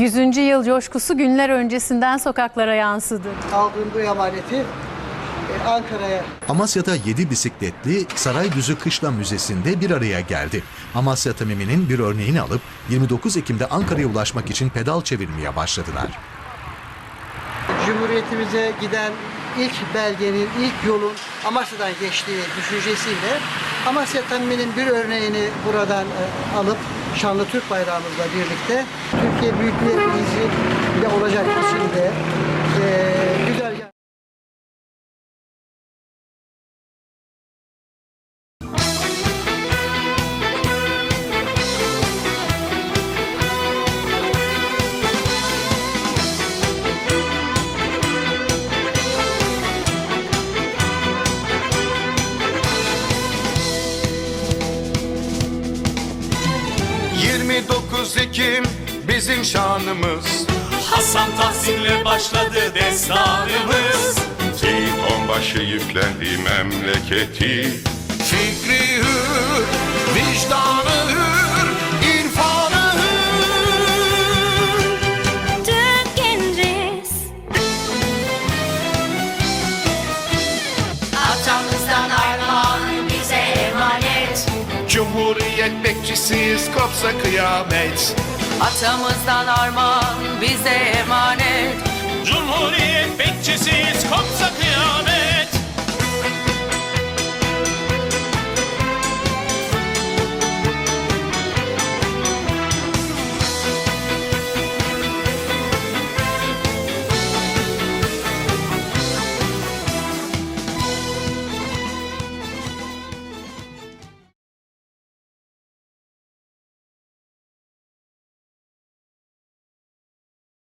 100. yıl coşkusu günler öncesinden sokaklara yansıdı. Aldığım bu emaneti e, Ankara'ya Amasya'da 7 bisikletli Saraydüzü Kışla Müzesi'nde bir araya geldi. Amasya Tamimi'nin bir örneğini alıp 29 Ekim'de Ankara'ya ulaşmak için pedal çevirmeye başladılar. Cumhuriyetimize giden ilk belgenin, ilk yolun Amasya'dan geçtiği düşüncesiyle Amasya Tamimi'nin bir örneğini buradan e, alıp şanlı Türk bayrağımızla birlikte Türkiye Büyük Millet Meclisi ile olacak biçimde e, 29 Ekim bizim şanımız. Hasan Tahsin'le başladı destanımız. Seyit onbaşı yüklendi memleketi. Fikri hür, vicdanı bekçisiyiz kopsa kıyamet. Atamızdan armağan bize emanet. Cumhuriyet bekçisiyiz kopsa kıyamet